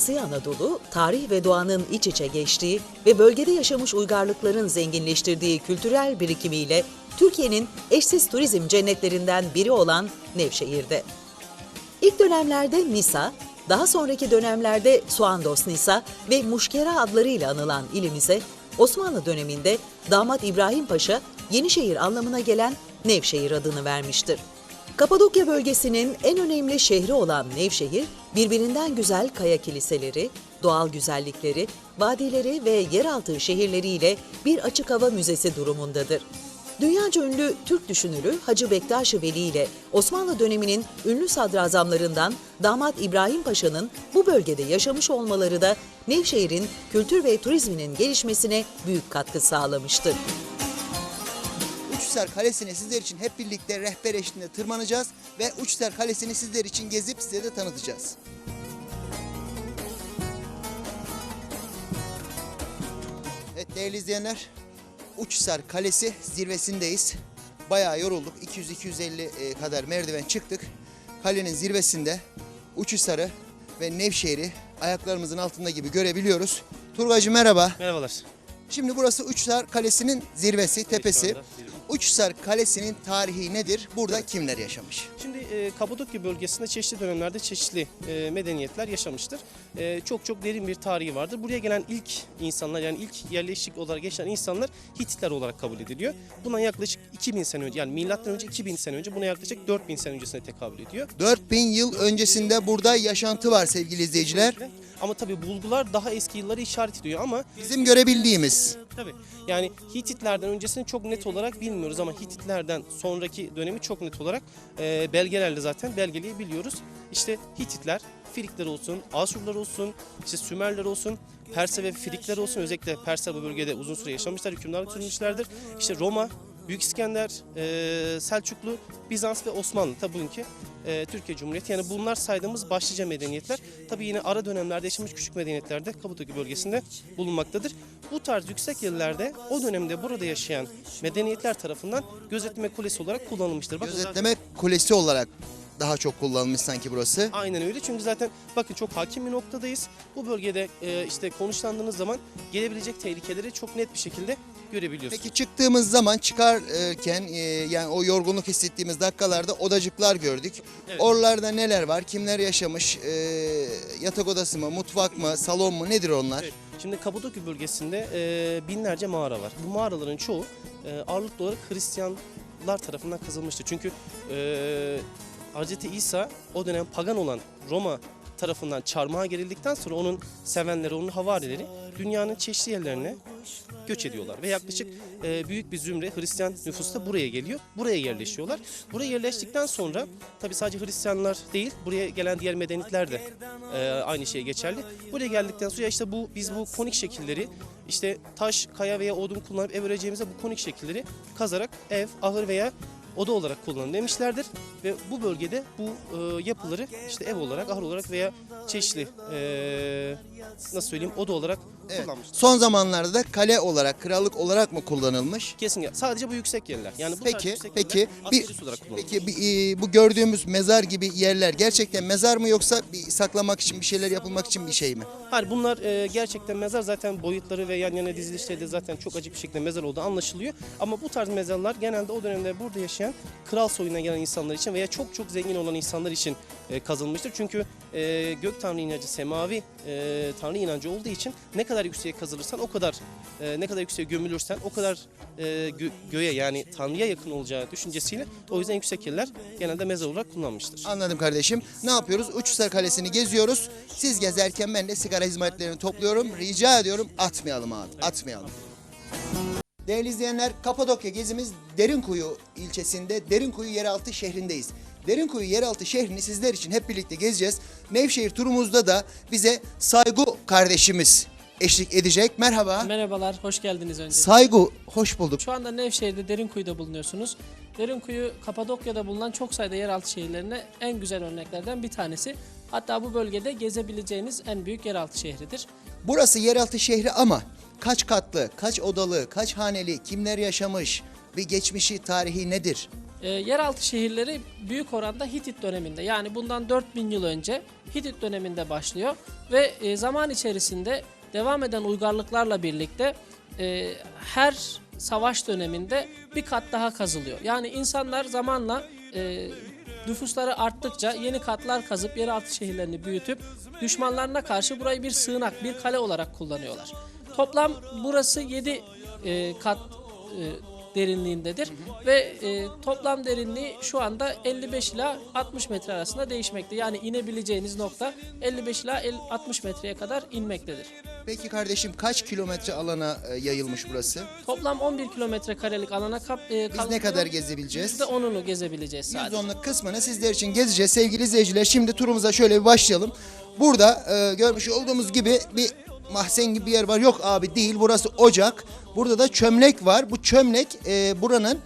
Doyasıya Anadolu, tarih ve doğanın iç içe geçtiği ve bölgede yaşamış uygarlıkların zenginleştirdiği kültürel birikimiyle Türkiye'nin eşsiz turizm cennetlerinden biri olan Nevşehir'de. İlk dönemlerde Nisa, daha sonraki dönemlerde Suandos Nisa ve Muşkera adlarıyla anılan ilimize Osmanlı döneminde damat İbrahim Paşa Yenişehir anlamına gelen Nevşehir adını vermiştir. Kapadokya bölgesinin en önemli şehri olan Nevşehir, birbirinden güzel kaya kiliseleri, doğal güzellikleri, vadileri ve yeraltı şehirleriyle bir açık hava müzesi durumundadır. Dünyaca ünlü Türk düşünürü Hacı Bektaş-ı Veli ile Osmanlı döneminin ünlü sadrazamlarından damat İbrahim Paşa'nın bu bölgede yaşamış olmaları da Nevşehir'in kültür ve turizminin gelişmesine büyük katkı sağlamıştır. Uçhisar Kalesi'ne sizler için hep birlikte rehber eşliğinde tırmanacağız ve Uçhisar Kalesi'ni sizler için gezip size de tanıtacağız. Evet değerli izleyenler, Uçhisar Kalesi zirvesindeyiz. Bayağı yorulduk. 200-250 e, kadar merdiven çıktık. Kalenin zirvesinde Uçhisar'ı ve Nevşehir'i ayaklarımızın altında gibi görebiliyoruz. Turgacı merhaba. Merhabalar. Şimdi burası Uçhisar Kalesi'nin zirvesi, tepesi. Uçhisar Kalesi'nin tarihi nedir? Burada kimler yaşamış? Şimdi e, Kapadokya bölgesinde çeşitli dönemlerde çeşitli e, medeniyetler yaşamıştır. E, çok çok derin bir tarihi vardır. Buraya gelen ilk insanlar yani ilk yerleşik olarak geçen insanlar Hititler olarak kabul ediliyor. Bundan yaklaşık 2000 sene önce yani milattan önce 2000 sene önce buna yaklaşık 4000 sene öncesine tekabül ediyor. 4000 yıl öncesinde burada yaşantı var sevgili izleyiciler. Ama tabi bulgular daha eski yılları işaret ediyor ama Bizim görebildiğimiz. Tabii. Yani Hititlerden öncesini çok net olarak bilmiyoruz ama Hititlerden sonraki dönemi çok net olarak e, belgelerle zaten belgeleyebiliyoruz. İşte Hititler, Firikler olsun, Asurlar olsun, işte Sümerler olsun, Pers'e ve Firikler olsun. Özellikle Pers'e bu bölgede uzun süre yaşamışlar, hükümdarlık sürmüşlerdir. İşte Roma, Büyük İskender, e, Selçuklu, Bizans ve Osmanlı tabi bugünkü e, Türkiye Cumhuriyeti. Yani bunlar saydığımız başlıca medeniyetler. Tabi yine ara dönemlerde yaşamış küçük medeniyetler de Kapadokya bölgesinde bulunmaktadır. Bu tarz yüksek yerlerde o dönemde burada yaşayan medeniyetler tarafından gözetleme kulesi olarak kullanılmıştır. Bakın zaten- Gözetleme kulesi olarak daha çok kullanılmış sanki burası. Aynen öyle çünkü zaten bakın çok hakim bir noktadayız. Bu bölgede e, işte konuşlandığınız zaman gelebilecek tehlikeleri çok net bir şekilde görebiliyorsunuz. Peki çıktığımız zaman çıkarken e, yani o yorgunluk hissettiğimiz dakikalarda odacıklar gördük. Evet. Oralarda neler var? Kimler yaşamış? E, yatak odası mı, mutfak mı, salon mu? Nedir onlar? Evet. Şimdi Kapadokya bölgesinde e, binlerce mağara var. Bu mağaraların çoğu e, ağırlıklı olarak Hristiyanlar tarafından kazılmıştır. Çünkü e, Hz. İsa o dönem pagan olan Roma tarafından çarmıha gerildikten sonra onun sevenleri, onun havarileri dünyanın çeşitli yerlerine göç ediyorlar. Ve yaklaşık e, büyük bir zümre Hristiyan nüfusu da buraya geliyor. Buraya yerleşiyorlar. Buraya yerleştikten sonra tabi sadece Hristiyanlar değil buraya gelen diğer medeniyetler de e, aynı şey geçerli. Buraya geldikten sonra işte bu biz bu konik şekilleri işte taş, kaya veya odun kullanıp ev öreceğimize bu konik şekilleri kazarak ev, ahır veya oda olarak kullanın demişlerdir ve bu bölgede bu e, yapıları işte ev olarak, ahır olarak veya çeşitli e, nasıl söyleyeyim oda olarak Evet. kullanmışlar. Son zamanlarda da kale olarak, krallık olarak mı kullanılmış? Kesinlikle. Sadece bu yüksek yerler. Yani bu tarz Peki, yüksek peki yerler bir askeri olarak kullanılıyor. peki bir, e, bu gördüğümüz mezar gibi yerler gerçekten mezar mı yoksa bir saklamak için bir şeyler yapılmak için bir şey mi? Hayır bunlar e, gerçekten mezar zaten boyutları ve yan yana dizilişleri de zaten çok acık bir şekilde mezar olduğu anlaşılıyor. Ama bu tarz mezarlar genelde o dönemde burada yaşayan kral soyuna gelen insanlar için veya çok çok zengin olan insanlar için e, kazılmıştır. Çünkü e, gök tanrı inancı semavi e, tanrı inancı olduğu için ne kadar yükseğe kazılırsan o kadar e, ne kadar yükseğe gömülürsen o kadar e, gö- göğe yani tanrıya yakın olacağı düşüncesiyle o yüzden yüksek yerler genelde mezar olarak kullanmıştır. Anladım kardeşim. Ne yapıyoruz? Uçhisar Kalesi'ni geziyoruz. Siz gezerken ben de sigara hizmetlerini topluyorum. Rica ediyorum atmayalım abi. Atmayalım. Değerli izleyenler Kapadokya gezimiz Derinkuyu ilçesinde Derinkuyu yeraltı şehrindeyiz. Derinkuyu yeraltı şehrini sizler için hep birlikte gezeceğiz. Nevşehir turumuzda da bize Saygu kardeşimiz eşlik edecek. Merhaba. Merhabalar, hoş geldiniz önce. Saygu hoş bulduk. Şu anda Nevşehir'de Derinkuyu'da bulunuyorsunuz. Derinkuyu, Kapadokya'da bulunan çok sayıda yeraltı şehirlerine en güzel örneklerden bir tanesi. Hatta bu bölgede gezebileceğiniz en büyük yeraltı şehridir. Burası yeraltı şehri ama kaç katlı, kaç odalı, kaç haneli, kimler yaşamış, bir geçmişi, tarihi nedir? e, yeraltı şehirleri büyük oranda Hitit döneminde yani bundan 4000 yıl önce Hitit döneminde başlıyor ve e, zaman içerisinde devam eden uygarlıklarla birlikte e, her savaş döneminde bir kat daha kazılıyor. Yani insanlar zamanla e, nüfusları arttıkça yeni katlar kazıp yeraltı şehirlerini büyütüp düşmanlarına karşı burayı bir sığınak, bir kale olarak kullanıyorlar. Toplam burası 7 kat e, derinliğindedir ve e, toplam derinliği şu anda 55 ila 60 metre arasında değişmekte. Yani inebileceğiniz nokta 55 ila 50 60 metreye kadar inmektedir. Peki kardeşim kaç kilometre alana e, yayılmış burası? Toplam 11 kilometre karelik alana kap, e, Biz ne kadar gezebileceğiz? %10'unu gezebileceğiz sadece. %10'luk kısmını sizler için gezeceğiz sevgili izleyiciler. Şimdi turumuza şöyle bir başlayalım. Burada e, görmüş olduğumuz gibi bir mahzen gibi bir yer var. Yok abi değil burası ocak. Burada da çömlek var. Bu çömlek e, buranın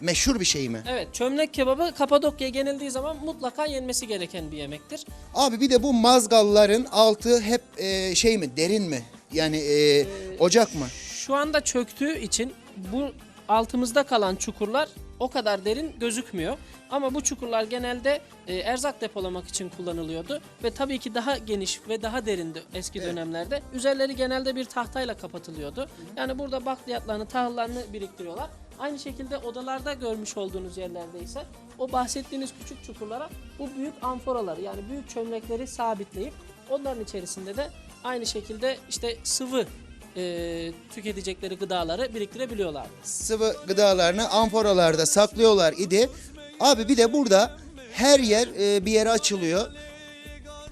meşhur bir şey mi? Evet, çömlek kebabı Kapadokya'ya genildiği zaman mutlaka yenmesi gereken bir yemektir. Abi bir de bu mazgalların altı hep e, şey mi derin mi? Yani e, ocak mı? Şu anda çöktüğü için bu altımızda kalan çukurlar o kadar derin gözükmüyor. Ama bu çukurlar genelde e, erzak depolamak için kullanılıyordu ve tabii ki daha geniş ve daha derindi eski dönemlerde. Üzerleri genelde bir tahtayla kapatılıyordu. Yani burada bakliyatlarını, tahıllarını biriktiriyorlar. Aynı şekilde odalarda görmüş olduğunuz yerlerde ise o bahsettiğiniz küçük çukurlara bu büyük amforaları yani büyük çömlekleri sabitleyip onların içerisinde de aynı şekilde işte sıvı e, tüketecekleri gıdaları biriktirebiliyorlar. sıvı gıdalarını amforalarda saklıyorlar idi. Abi bir de burada her yer e, bir yere açılıyor.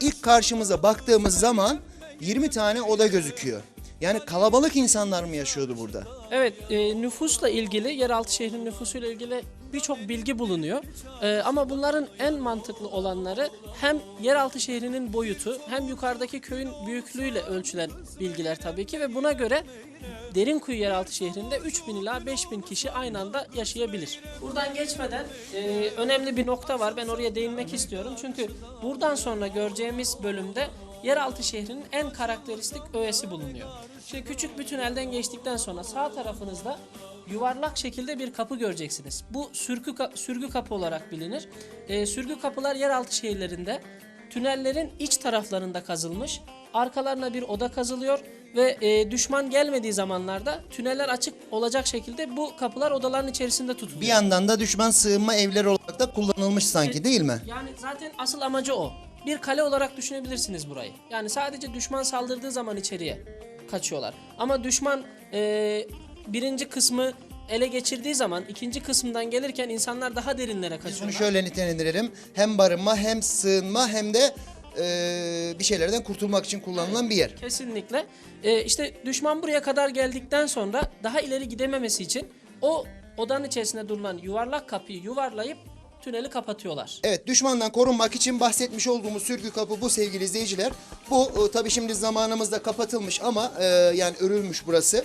İlk karşımıza baktığımız zaman 20 tane oda gözüküyor. Yani kalabalık insanlar mı yaşıyordu burada? Evet, e, nüfusla ilgili, yeraltı şehrin nüfusuyla ilgili birçok bilgi bulunuyor. E, ama bunların en mantıklı olanları hem yeraltı şehrinin boyutu hem yukarıdaki köyün büyüklüğüyle ölçülen bilgiler tabii ki ve buna göre Derinkuyu yeraltı şehrinde 3000 ila 5000 kişi aynı anda yaşayabilir. Buradan geçmeden e, önemli bir nokta var. Ben oraya değinmek istiyorum. Çünkü buradan sonra göreceğimiz bölümde yeraltı şehrinin en karakteristik öğesi bulunuyor. Şimdi küçük bir tünelden geçtikten sonra sağ tarafınızda yuvarlak şekilde bir kapı göreceksiniz. Bu sürgü, ka- sürgü kapı olarak bilinir. E, sürgü kapılar yeraltı şehirlerinde tünellerin iç taraflarında kazılmış. Arkalarına bir oda kazılıyor ve e, düşman gelmediği zamanlarda tüneller açık olacak şekilde bu kapılar odaların içerisinde tutuluyor. Bir yandan da düşman sığınma evleri olarak da kullanılmış sanki değil mi? Yani zaten asıl amacı o. Bir kale olarak düşünebilirsiniz burayı. Yani sadece düşman saldırdığı zaman içeriye kaçıyorlar. Ama düşman e, birinci kısmı ele geçirdiği zaman ikinci kısımdan gelirken insanlar daha derinlere Bunu kaçıyorlar. şöyle nitelendiririm. Hem barınma hem sığınma hem de e, bir şeylerden kurtulmak için kullanılan bir yer. Kesinlikle. E, işte düşman buraya kadar geldikten sonra daha ileri gidememesi için o odanın içerisinde durulan yuvarlak kapıyı yuvarlayıp tüneli kapatıyorlar. Evet düşmandan korunmak için bahsetmiş olduğumuz sürgü kapı bu sevgili izleyiciler. Bu e, tabii şimdi zamanımızda kapatılmış ama e, yani örülmüş burası.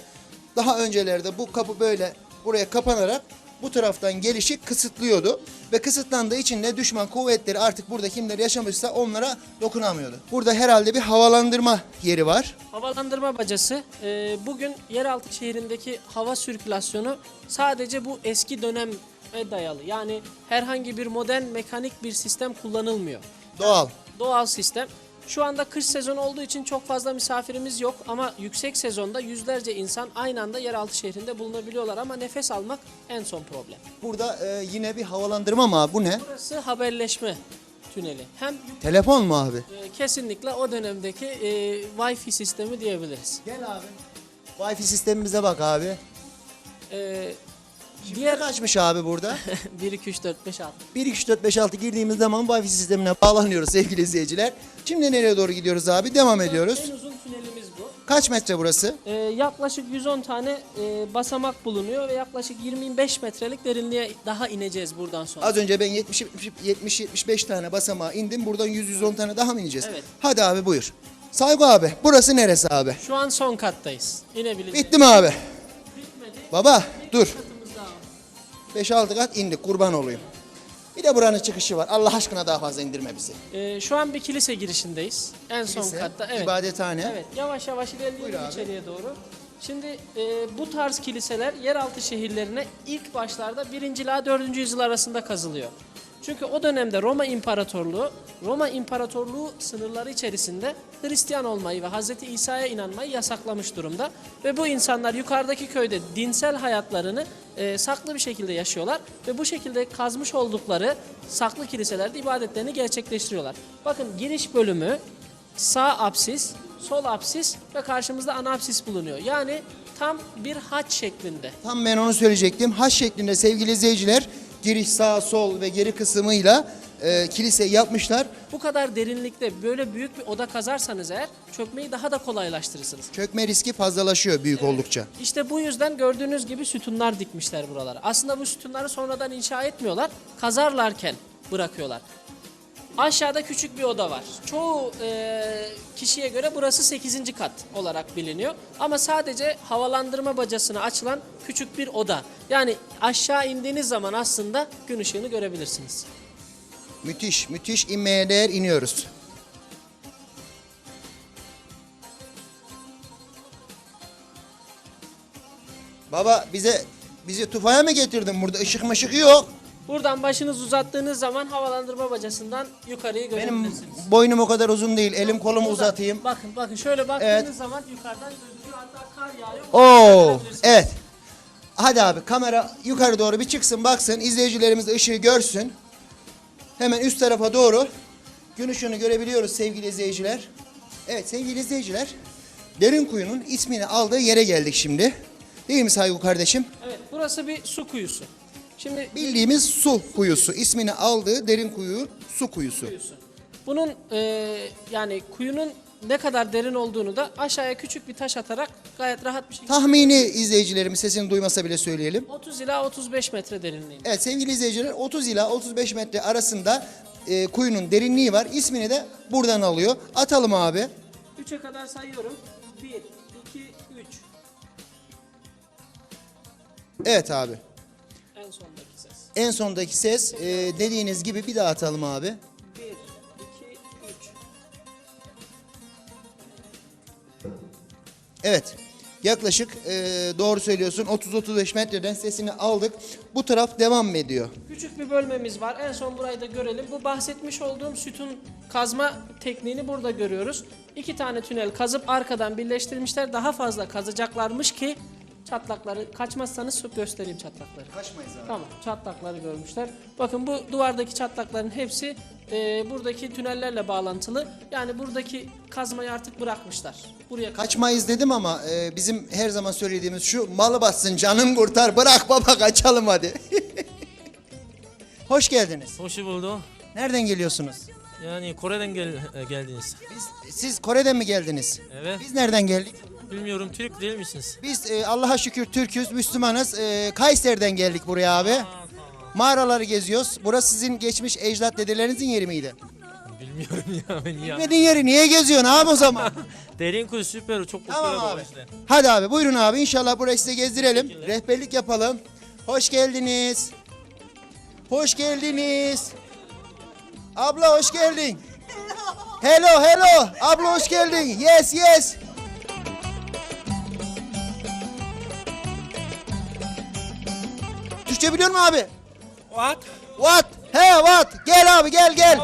Daha öncelerde bu kapı böyle buraya kapanarak bu taraftan gelişi kısıtlıyordu. Ve kısıtlandığı için de düşman kuvvetleri artık burada kimler yaşamışsa onlara dokunamıyordu. Burada herhalde bir havalandırma yeri var. Havalandırma bacası e, bugün yeraltı şehrindeki hava sirkülasyonu sadece bu eski döneme dayalı. Yani herhangi bir modern mekanik bir sistem kullanılmıyor. Doğal. Doğal sistem. Şu anda kış sezonu olduğu için çok fazla misafirimiz yok ama yüksek sezonda yüzlerce insan aynı anda yeraltı şehrinde bulunabiliyorlar ama nefes almak en son problem. Burada e, yine bir havalandırma mı abi? Bu ne? Burası haberleşme tüneli. Hem Telefon mu abi? e, kesinlikle o dönemdeki e, Wi-Fi sistemi diyebiliriz. Gel abi. Wi-Fi sistemimize bak abi. E, Diğer kaçmış abi burada? 1 2 3 4 5 6 1, 2, 3, 4, 5, 6 girdiğimiz zaman Wi-Fi sistemine bağlanıyoruz sevgili izleyiciler. Şimdi nereye doğru gidiyoruz abi? Devam ediyoruz. En uzun tünelimiz bu. Kaç metre burası? Ee, yaklaşık 110 tane e, basamak bulunuyor ve yaklaşık 25 metrelik derinliğe daha ineceğiz buradan sonra. Az önce ben 70 70 75 tane basamağa indim. Buradan 100 110 tane daha mı ineceğiz? Evet. Hadi abi buyur. Saygu abi burası neresi abi? Şu an son kattayız. İnebileceğiz. Bitti mi abi? Bitmedi. Baba dur. Katımız daha var. 5-6 kat indik kurban olayım. Bir de buranın çıkışı var. Allah aşkına daha fazla indirme bizi. Ee, şu an bir kilise girişindeyiz. En son Kilise, katta. Evet. ibadethane. Evet. Yavaş yavaş Buyur ilerleyelim abi. içeriye doğru. Şimdi e, bu tarz kiliseler yeraltı şehirlerine ilk başlarda 1. ila 4. yüzyıl arasında kazılıyor. Çünkü o dönemde Roma İmparatorluğu, Roma İmparatorluğu sınırları içerisinde Hristiyan olmayı ve Hz. İsa'ya inanmayı yasaklamış durumda. Ve bu insanlar yukarıdaki köyde dinsel hayatlarını e, saklı bir şekilde yaşıyorlar. Ve bu şekilde kazmış oldukları saklı kiliselerde ibadetlerini gerçekleştiriyorlar. Bakın giriş bölümü sağ apsis, sol apsis ve karşımızda ana apsis bulunuyor. Yani tam bir haç şeklinde. Tam ben onu söyleyecektim. Haç şeklinde sevgili izleyiciler giriş sağ sol ve geri kısmıyla e, kilise yapmışlar. Bu kadar derinlikte böyle büyük bir oda kazarsanız eğer çökmeyi daha da kolaylaştırırsınız. Çökme riski fazlalaşıyor büyük oldukça. İşte bu yüzden gördüğünüz gibi sütunlar dikmişler buralara. Aslında bu sütunları sonradan inşa etmiyorlar. Kazarlarken bırakıyorlar. Aşağıda küçük bir oda var. Çoğu e, kişiye göre burası 8. kat olarak biliniyor. Ama sadece havalandırma bacasına açılan küçük bir oda. Yani aşağı indiğiniz zaman aslında gün ışığını görebilirsiniz. Müthiş, müthiş inmeye değer iniyoruz. Baba bize bizi tufaya mı getirdin burada? Işık mışık yok. Buradan başınız uzattığınız zaman havalandırma bacasından yukarıyı Benim görebilirsiniz. boynum o kadar uzun değil. Elim kolumu Burada- uzatayım. Bakın bakın şöyle baktığınız Evet. zaman yukarıdan gözüküyor hatta kar yağıyor. Oo, evet. Hadi abi kamera yukarı doğru bir çıksın baksın. izleyicilerimiz de ışığı görsün. Hemen üst tarafa doğru gün ışığını görebiliyoruz sevgili izleyiciler. Evet sevgili izleyiciler. Derin kuyunun ismini aldığı yere geldik şimdi. Değil mi Saygu kardeşim? Evet burası bir su kuyusu. Şimdi Bildiğimiz su kuyusu. ismini aldığı derin kuyu su kuyusu. kuyusu. Bunun e, yani kuyunun ne kadar derin olduğunu da aşağıya küçük bir taş atarak gayet rahat bir şekilde Tahmini izleyicilerimiz sesini duymasa bile söyleyelim. 30 ila 35 metre derinliğinde. Evet sevgili izleyiciler 30 ila 35 metre arasında e, kuyunun derinliği var. İsmini de buradan alıyor. Atalım abi. 3'e kadar sayıyorum. 1, 2, 3. Evet abi. En sondaki ses. E, dediğiniz gibi bir daha atalım abi. 1, 2, 3. Evet. Yaklaşık e, doğru söylüyorsun 30-35 metreden sesini aldık. Bu taraf devam mı ediyor? Küçük bir bölmemiz var. En son burayı da görelim. Bu bahsetmiş olduğum sütun kazma tekniğini burada görüyoruz. İki tane tünel kazıp arkadan birleştirmişler. Daha fazla kazacaklarmış ki çatlakları kaçmazsanız göstereyim çatlakları. Kaçmayız abi. Tamam çatlakları görmüşler. Bakın bu duvardaki çatlakların hepsi e, buradaki tünellerle bağlantılı. Yani buradaki kazmayı artık bırakmışlar. Buraya Kaçmayız dedim ama e, bizim her zaman söylediğimiz şu malı bassın canım kurtar bırak baba kaçalım hadi. Hoş geldiniz. Hoş bulduk. Nereden geliyorsunuz? Yani Kore'den gel, e, geldiniz. Biz, siz Kore'den mi geldiniz? Evet. Biz nereden geldik? Bilmiyorum Türk değil misiniz? Biz e, Allah'a şükür Türk'üz, Müslümanız. E, Kayseri'den geldik buraya abi. Mağaraları geziyoruz. Burası sizin geçmiş ecdat dedelerinizin yeri miydi? Bilmiyorum ya ben ya. Bilmediğin yeri niye geziyorsun abi o zaman? Derin kuyu süper çok tamam abi. Hadi abi buyurun abi inşallah burayı size gezdirelim. Rehberlik yapalım. Hoş geldiniz. Hoş geldiniz. Abla hoş geldin. Hello hello. Abla hoş geldin. Yes yes. Türkçe biliyor musun abi? What? What? He what? Gel abi gel gel.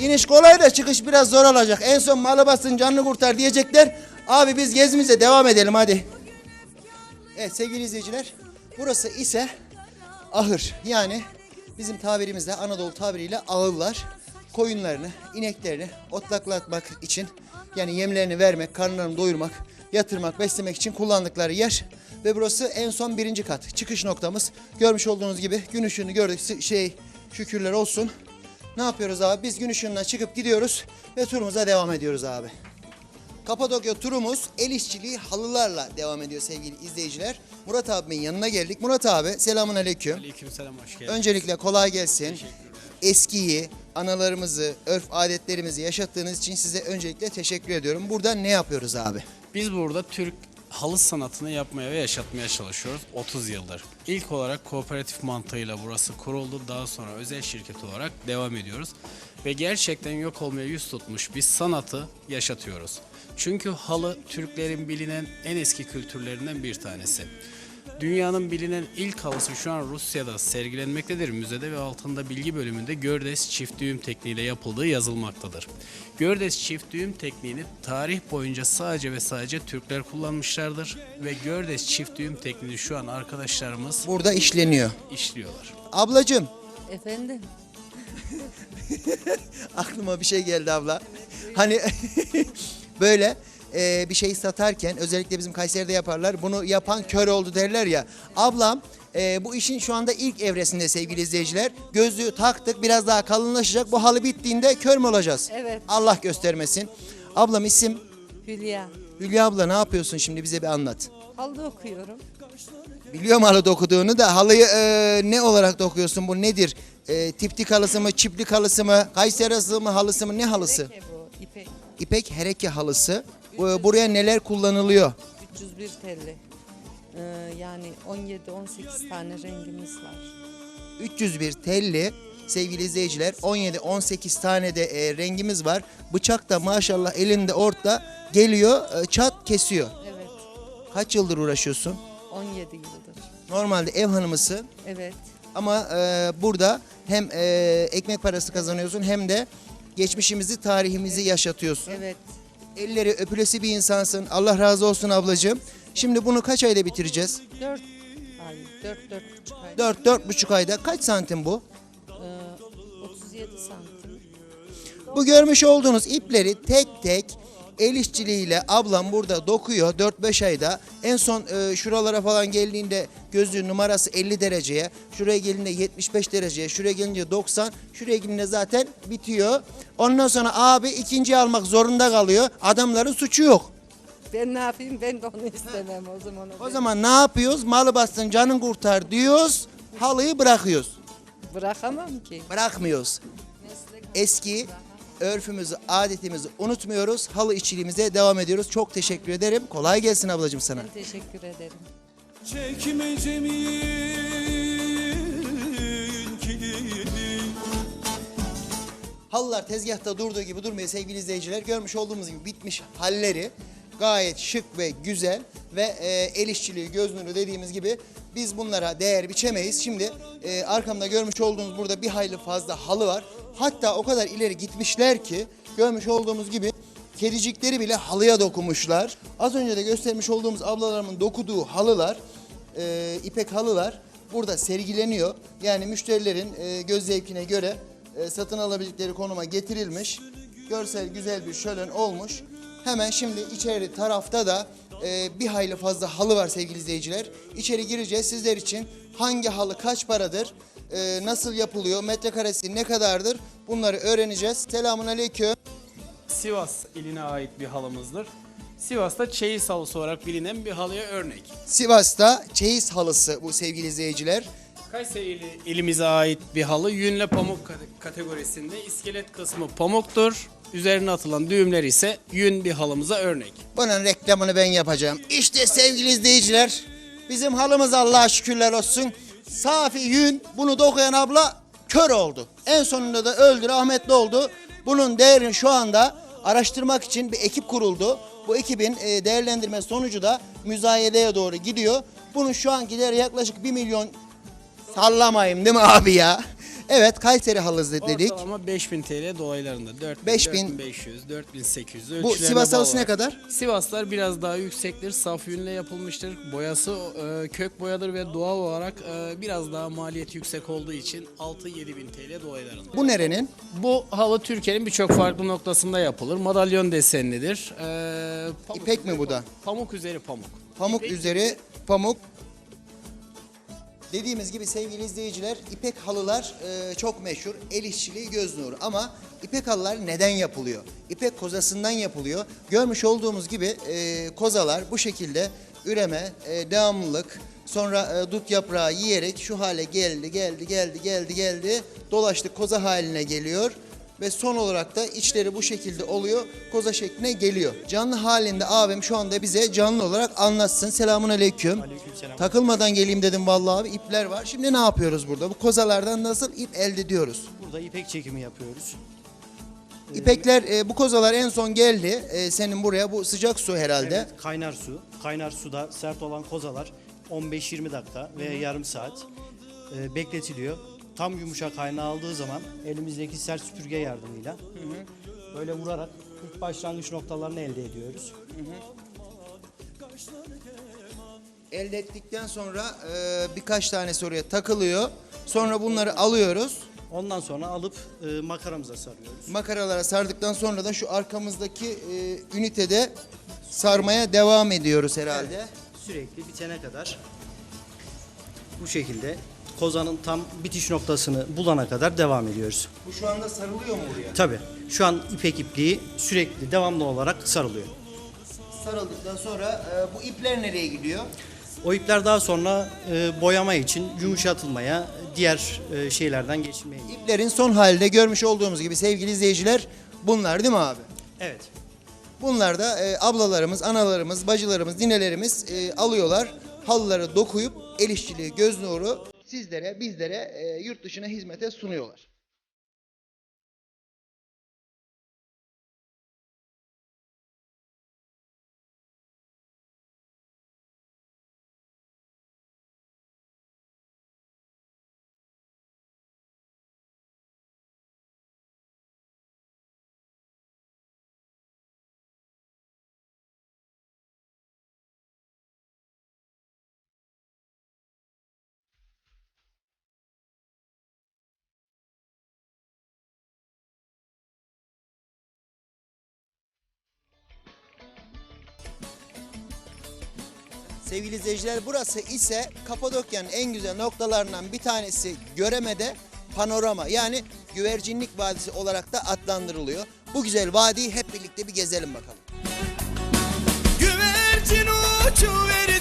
İniş kolay da çıkış biraz zor olacak. En son malı basın canını kurtar diyecekler. Abi biz gezimize devam edelim hadi. Evet sevgili izleyiciler. Burası ise ahır. Yani bizim tabirimizle Anadolu tabiriyle ağıllar. Koyunlarını, ineklerini otlaklatmak için yani yemlerini vermek, karnlarını doyurmak, yatırmak, beslemek için kullandıkları yer. Ve burası en son birinci kat. Çıkış noktamız. Görmüş olduğunuz gibi gün ışığını gördük. Şey şükürler olsun. Ne yapıyoruz abi? Biz gün ışığından çıkıp gidiyoruz ve turumuza devam ediyoruz abi. Kapadokya turumuz el işçiliği halılarla devam ediyor sevgili izleyiciler. Murat abimin yanına geldik. Murat abi selamun aleyküm. Aleykümselam hoş geldin. Öncelikle kolay gelsin. Eskiyi, analarımızı, örf adetlerimizi yaşattığınız için size öncelikle teşekkür ediyorum. Burada ne yapıyoruz abi? Biz burada Türk halı sanatını yapmaya ve yaşatmaya çalışıyoruz 30 yıldır. İlk olarak kooperatif mantığıyla burası kuruldu. Daha sonra özel şirket olarak devam ediyoruz. Ve gerçekten yok olmaya yüz tutmuş bir sanatı yaşatıyoruz. Çünkü halı Türklerin bilinen en eski kültürlerinden bir tanesi. Dünyanın bilinen ilk halısı şu an Rusya'da sergilenmektedir. Müzede ve altında bilgi bölümünde Gördes çift düğüm tekniğiyle yapıldığı yazılmaktadır. Gördes çift düğüm tekniğini tarih boyunca sadece ve sadece Türkler kullanmışlardır ve Gördes çift düğüm tekniğini şu an arkadaşlarımız Burada işleniyor. işliyorlar. Ablacığım Efendim? aklıma bir şey geldi abla. Hani böyle e, bir şey satarken özellikle bizim Kayseri'de yaparlar. Bunu yapan kör oldu derler ya. Ablam e, bu işin şu anda ilk evresinde sevgili izleyiciler. Gözlüğü taktık biraz daha kalınlaşacak. Bu halı bittiğinde kör mü olacağız? Evet. Allah göstermesin. Ablam isim Hülya. Hülya abla ne yapıyorsun şimdi bize bir anlat. Halı okuyorum. Biliyorum halı dokuduğunu da halıyı e, ne olarak dokuyorsun bu nedir? E, tiptik halısı mı, çiplik halısı mı, Kayseri halısı mı, halısı mı ne halısı? Peki bu ipek. İpek hereke halısı. E, buraya neler kullanılıyor? 301 telli. Ee, yani 17-18 tane rengimiz var. 301 telli sevgili izleyiciler 17-18 tane de e, rengimiz var. Bıçak da maşallah elinde orta geliyor e, çat kesiyor. Evet. Kaç yıldır uğraşıyorsun? 17 yıldır. Normalde ev hanımısın Evet. ama e, burada hem e, ekmek parası kazanıyorsun hem de geçmişimizi tarihimizi yaşatıyorsun. Evet. Elleri öpülesi bir insansın. Allah razı olsun ablacığım. Şimdi bunu kaç ayda bitireceğiz? 4 ay, 4 4 buçuk ay. 4 dört buçuk ayda kaç santim bu? Ee, 37 santim. Bu görmüş olduğunuz ipleri tek tek el işçiliğiyle ablam burada dokuyor 4-5 ayda. En son e, şuralara falan geldiğinde gözlüğün numarası 50 dereceye, şuraya gelince 75 dereceye, şuraya gelince 90, şuraya gelince zaten bitiyor. Ondan sonra abi ikinciyi almak zorunda kalıyor. Adamların suçu yok. Ben ne yapayım? Ben de onu istemem o zaman. O zaman ne yapıyoruz? Malı bastın canın kurtar diyoruz. Halıyı bırakıyoruz. Bırakamam ki. Bırakmıyoruz. Meslek Eski örfümüzü, adetimizi unutmuyoruz. Halı işçiliğimize devam ediyoruz. Çok teşekkür ederim. Kolay gelsin ablacığım sana. Ben teşekkür ederim. Çekmecemin kilidi Halılar tezgahta durduğu gibi durmuyor sevgili izleyiciler. Görmüş olduğumuz gibi bitmiş halleri gayet şık ve güzel ve e, el işçiliği, göz nuru dediğimiz gibi biz bunlara değer biçemeyiz. Şimdi e, arkamda görmüş olduğunuz burada bir hayli fazla halı var. Hatta o kadar ileri gitmişler ki görmüş olduğumuz gibi kedicikleri bile halıya dokunmuşlar. Az önce de göstermiş olduğumuz ablalarımın dokuduğu halılar, e, ipek halılar burada sergileniyor. Yani müşterilerin e, göz zevkine göre e, satın alabildikleri konuma getirilmiş. Görsel güzel bir şölen olmuş. Hemen şimdi içeri tarafta da e, bir hayli fazla halı var sevgili izleyiciler. İçeri gireceğiz sizler için hangi halı kaç paradır, e, nasıl yapılıyor, metrekaresi ne kadardır bunları öğreneceğiz. Selamun aleyküm. Sivas iline ait bir halımızdır. Sivas'ta çeyiz halısı olarak bilinen bir halıya örnek. Sivas'ta çeyiz halısı bu sevgili izleyiciler. Kayseri ili- ilimize ait bir halı yünle pamuk kate- kategorisinde iskelet kısmı pamuktur. Üzerine atılan düğümler ise yün bir halımıza örnek. Bunun reklamını ben yapacağım. İşte sevgili izleyiciler, bizim halımız Allah'a şükürler olsun. Safi yün, bunu dokuyan abla kör oldu. En sonunda da öldü, rahmetli oldu. Bunun değerini şu anda araştırmak için bir ekip kuruldu. Bu ekibin e, değerlendirme sonucu da müzayedeye doğru gidiyor. Bunun şu anki değeri yaklaşık 1 milyon sallamayayım değil mi abi ya? Evet Kayseri halısı dedik. Ortalama 5000 TL dolaylarında. 4000, 5000. 4500, 4800 Bu ölçülerine Sivas bağlı halısı ne olarak. kadar? Sivaslar biraz daha yüksektir. Saf yünle yapılmıştır. Boyası e, kök boyadır ve doğal olarak e, biraz daha maliyeti yüksek olduğu için 6-7 bin TL dolaylarında. Bu nerenin? Bu halı Türkiye'nin birçok farklı noktasında yapılır. Madalyon desenlidir. E, pamuk İpek mi bu da? Pamuk üzeri pamuk. Pamuk üzeri pamuk. Dediğimiz gibi sevgili izleyiciler ipek halılar e, çok meşhur. El işçiliği göz nuru ama ipek halılar neden yapılıyor? İpek kozasından yapılıyor. Görmüş olduğumuz gibi e, kozalar bu şekilde üreme, e, devamlılık, sonra e, dut yaprağı yiyerek şu hale geldi, geldi, geldi, geldi, geldi. Dolaştık koza haline geliyor. Ve son olarak da içleri bu şekilde oluyor. Koza şekline geliyor. Canlı halinde abim şu anda bize canlı olarak anlatsın. Selamun aleyküm. Takılmadan geleyim dedim vallahi abi ipler var. Şimdi ne yapıyoruz burada? Bu kozalardan nasıl ip elde ediyoruz? Burada ipek çekimi yapıyoruz. İpekler e, bu kozalar en son geldi. E, senin buraya bu sıcak su herhalde. Evet, kaynar su. Kaynar suda sert olan kozalar 15-20 dakika veya yarım saat e, bekletiliyor. Tam yumuşak haline aldığı zaman elimizdeki sert süpürge yardımıyla böyle vurarak ilk başlangıç noktalarını elde ediyoruz. Elde ettikten sonra e, birkaç tane soruya takılıyor. Sonra bunları alıyoruz. Ondan sonra alıp e, makaramıza sarıyoruz. Makaralara sardıktan sonra da şu arkamızdaki e, ünitede sarmaya devam ediyoruz herhalde. Sürekli bitene kadar bu şekilde kozanın tam bitiş noktasını bulana kadar devam ediyoruz. Bu şu anda sarılıyor mu buraya? Tabi şu an ipek ipliği sürekli devamlı olarak sarılıyor. Sarıldıktan sonra e, bu ipler nereye gidiyor? O ipler daha sonra e, boyama için yumuşatılmaya, diğer e, şeylerden geçilmeye. İplerin son halde görmüş olduğumuz gibi sevgili izleyiciler bunlar değil mi abi? Evet. Bunlar da e, ablalarımız, analarımız, bacılarımız, ninelerimiz e, alıyorlar. Halıları dokuyup el işçiliği, göz nuru sizlere, bizlere e, yurt dışına hizmete sunuyorlar. Sevgili izleyiciler burası ise Kapadokya'nın en güzel noktalarından bir tanesi Göreme'de panorama yani güvercinlik vadisi olarak da adlandırılıyor. Bu güzel vadiyi hep birlikte bir gezelim bakalım. Güvercin uçuverdi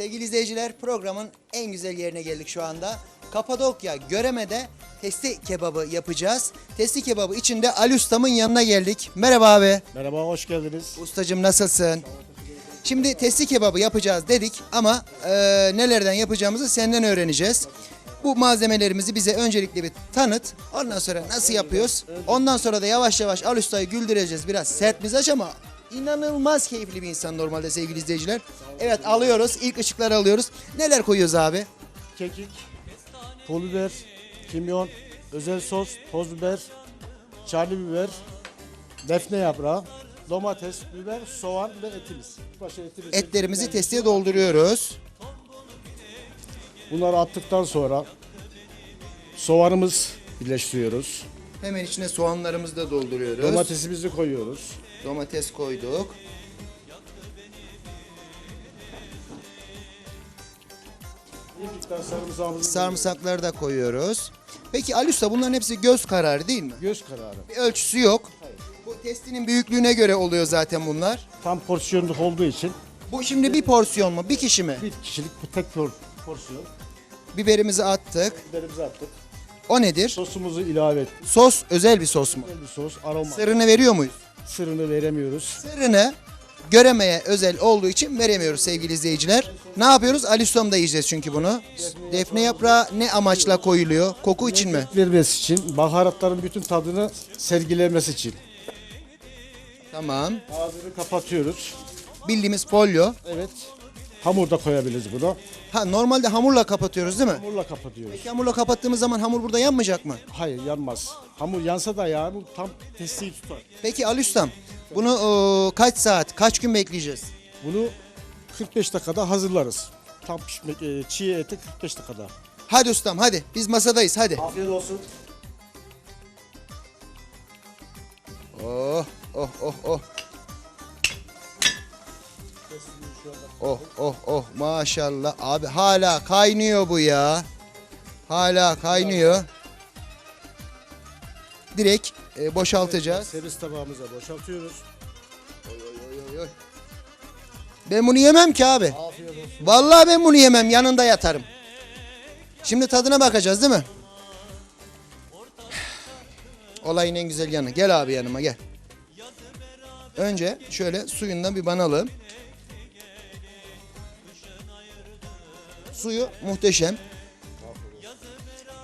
sevgili izleyiciler programın en güzel yerine geldik şu anda. Kapadokya Göreme'de testi kebabı yapacağız. Testi kebabı için de Ali Ustam'ın yanına geldik. Merhaba abi. Merhaba, hoş geldiniz. Ustacım nasılsın? Şimdi testi kebabı yapacağız dedik ama e, nelerden yapacağımızı senden öğreneceğiz. Bu malzemelerimizi bize öncelikle bir tanıt. Ondan sonra nasıl yapıyoruz? Ondan sonra da yavaş yavaş Al Usta'yı güldüreceğiz. Biraz sert mizaç ama inanılmaz keyifli bir insan normalde sevgili izleyiciler. Evet alıyoruz. İlk ışıkları alıyoruz. Neler koyuyoruz abi? Kekik, pul biber, kimyon, özel sos, toz biber, çarlı biber, defne yaprağı, domates, biber, soğan ve etimiz. Başka etimiz. Etlerimizi testiye dolduruyoruz. Bunları attıktan sonra soğanımız birleştiriyoruz. Hemen içine soğanlarımızı da dolduruyoruz. Domatesimizi koyuyoruz. Domates koyduk. Sarımsakları da koyuyoruz. Peki Ali Usta bunların hepsi göz kararı değil mi? göz kararı. Bir ölçüsü yok. Bu testinin büyüklüğüne göre oluyor zaten bunlar. Tam porsiyonluk olduğu için Bu şimdi bir porsiyon mu? Bir kişi mi? bir kişilik bu tek por- porsiyon. Biberimizi attık. Biberimizi attık. O nedir? Sosumuzu ilave ettik. Sos özel bir sos mu? Bir sos, aroma. Sırrını veriyor muyuz? Sırrını veremiyoruz. Sırrını göremeye özel olduğu için veremiyoruz sevgili izleyiciler. Ne yapıyoruz? Ali Ustam'da yiyeceğiz çünkü bunu. Defne yaprağı ne amaçla koyuluyor? Koku için mi? vermesi için, baharatların bütün tadını sergilemesi için. Tamam. Ağzını kapatıyoruz. Bildiğimiz folyo. Evet. Hamur da koyabiliriz buna. Ha normalde hamurla kapatıyoruz değil mi? Hamurla kapatıyoruz. Peki hamurla kapattığımız zaman hamur burada yanmayacak mı? Hayır yanmaz. Hamur yansa da bu tam testiyi tutar. Peki Ali Ustam bunu e, kaç saat, kaç gün bekleyeceğiz? Bunu 45 dakikada hazırlarız. Tam pişmek, e, çiğ eti 45 dakikada. Hadi ustam hadi biz masadayız hadi. Afiyet olsun. Oh oh oh oh. Oh oh oh maşallah. Abi hala kaynıyor bu ya. Hala kaynıyor. Direkt e, boşaltacağız. Servis tabağımıza boşaltıyoruz. Oy, oy. Ben bunu yemem ki abi. Afiyet olsun. Vallahi ben bunu yemem. Yanında yatarım. Şimdi tadına bakacağız değil mi? Olayın en güzel yanı. Gel abi yanıma gel. Önce şöyle suyundan bir banalım. Suyu muhteşem.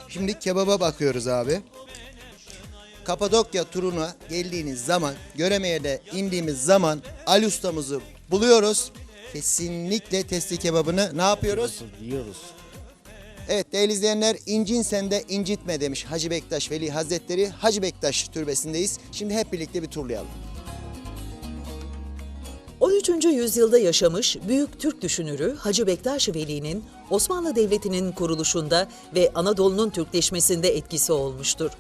Şimdi kebaba bakıyoruz abi. Kapadokya turuna geldiğiniz zaman, Göreme'ye de indiğimiz zaman Ali ustamızı buluyoruz. Kesinlikle testi kebabını ne yapıyoruz? Yiyoruz. Evet değerli izleyenler incin sende incitme demiş Hacı Bektaş Veli Hazretleri. Hacı Bektaş türbesindeyiz. Şimdi hep birlikte bir turlayalım. 13. yüzyılda yaşamış büyük Türk düşünürü Hacı Bektaş Veli'nin Osmanlı Devleti'nin kuruluşunda ve Anadolu'nun Türkleşmesinde etkisi olmuştur.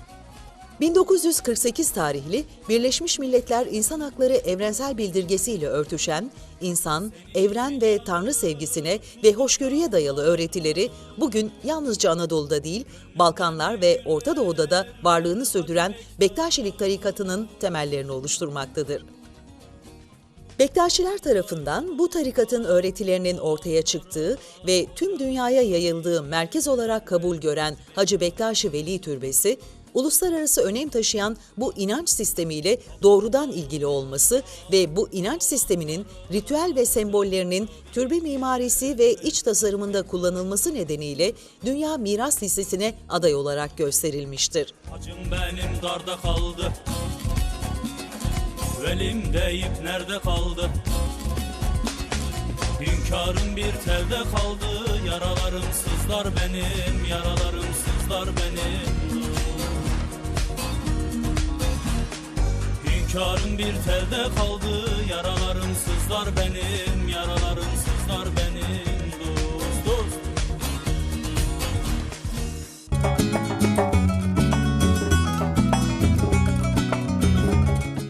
1948 tarihli Birleşmiş Milletler İnsan Hakları Evrensel Bildirgesi ile örtüşen insan, evren ve tanrı sevgisine ve hoşgörüye dayalı öğretileri bugün yalnızca Anadolu'da değil, Balkanlar ve Orta Doğu'da da varlığını sürdüren Bektaşilik tarikatının temellerini oluşturmaktadır. Bektaşiler tarafından bu tarikatın öğretilerinin ortaya çıktığı ve tüm dünyaya yayıldığı merkez olarak kabul gören Hacı Bektaşi Veli Türbesi, uluslararası önem taşıyan bu inanç sistemiyle doğrudan ilgili olması ve bu inanç sisteminin ritüel ve sembollerinin türbe mimarisi ve iç tasarımında kullanılması nedeniyle Dünya Miras Listesi'ne aday olarak gösterilmiştir. Acım benim darda kaldı Velim deyip nerede kaldı? Hünkârım bir telde kaldı. Yaralarım sızlar benim Yaralarım sızlar benim. Hünkârım bir telde kaldı. Yaralarım sızlar benim Yaralarım sızlar benim